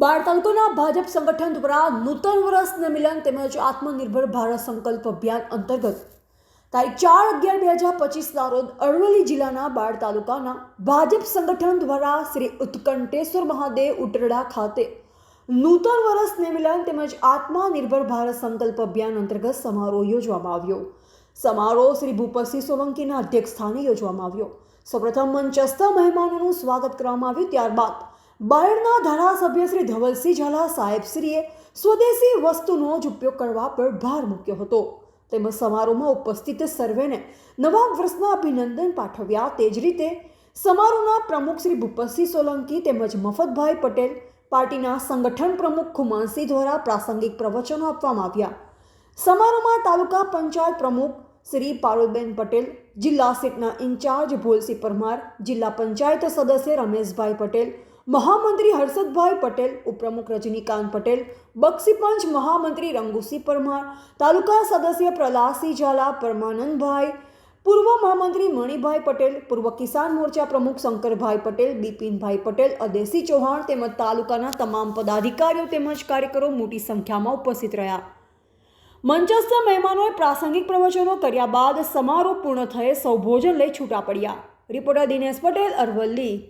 બાળ તાલુકાના ભાજપ સંગઠન દ્વારા નૂતન વર્ષને મિલન તેમજ આત્મનિર્ભર ભારત સંકલ્પ અભિયાન અંતર્ગત તારીખ ચાર અગિયાર બે હજાર પચીસના રોજ અરવલ્લી જિલ્લાના બાળ તાલુકાના ભાજપ સંગઠન દ્વારા શ્રી ઉત્કંઠેશ્વર મહાદેવ ઉટરડા ખાતે નૂતન વર્ષ મિલન તેમજ આત્મનિર્ભર ભારત સંકલ્પ અભિયાન અંતર્ગત સમારોહ યોજવામાં આવ્યો. સમારોહ શ્રી ભૂપતસિંહ સોલંકીના અધ્યક્ષ સ્થાને યોજવામાં આવ્યો. સૌપ્રથમ મંચસ્થ મહેમાનોનું સ્વાગત કરવામાં આવ્યું. ત્યારબાદ બાયડના ધારાસભ્ય શ્રી ધવલસિંહ ઝાલા સાહેબશ્રીએ સ્વદેશી વસ્તુનો જ ઉપયોગ કરવા પર ભાર મૂક્યો હતો. તેમજ સમારોહમાં ઉપસ્થિત સર્વેને નવા વર્ષના અભિનંદન પાઠવ્યા. તે જ રીતે સમારોહના પ્રમુખ શ્રી ભૂપતસિંહ સોલંકી તેમજ મફતભાઈ પટેલ પાર્ટીના સંગઠન પ્રમુખ ખુમાનસિંહ દ્વારા પ્રાસંગિક પ્રવચનો આપવામાં આવ્યા. સમારોહમાં તાલુકા પંચાયત પ્રમુખ શ્રી પારુલબેન પટેલ, જિલ્લા સીટના ઇન્ચાર્જ ભોલસિંહ પરમાર, જિલ્લા પંચાયત સદસ્ય રમેશભાઈ પટેલ મહામંત્રી હર્ષદભાઈ પટેલ, ઉપપ્રમુખ રજનીકાંત પટેલ, બક્ષીપંચ મહામંત્રી રંગુસિંહ પરમાર, તાલુકા સદસ્ય પ્રહલાદસિંહ ઝાલા, પરમાનંદભાઈ, પૂર્વ મહામંત્રી મણિભાઈ પટેલ, પૂર્વ કિસાન મોરચા પ્રમુખ શંકરભાઈ પટેલ, બિપિનભાઈ પટેલ, અદેશી ચૌહાણ તેમજ તાલુકાના તમામ પદાધિકારીઓ તેમજ કાર્યકરો મોટી સંખ્યામાં ઉપસ્થિત રહ્યા. મંચસ્થ મહેમાનોએ પ્રાસંગિક પ્રવચનો કર્યા બાદ સમારોહ પૂર્ણ થયે સૌ ભોજન લઈ છૂટા પડ્યા. રિપોર્ટર દિનેશ પટેલ, અરવલ્લી.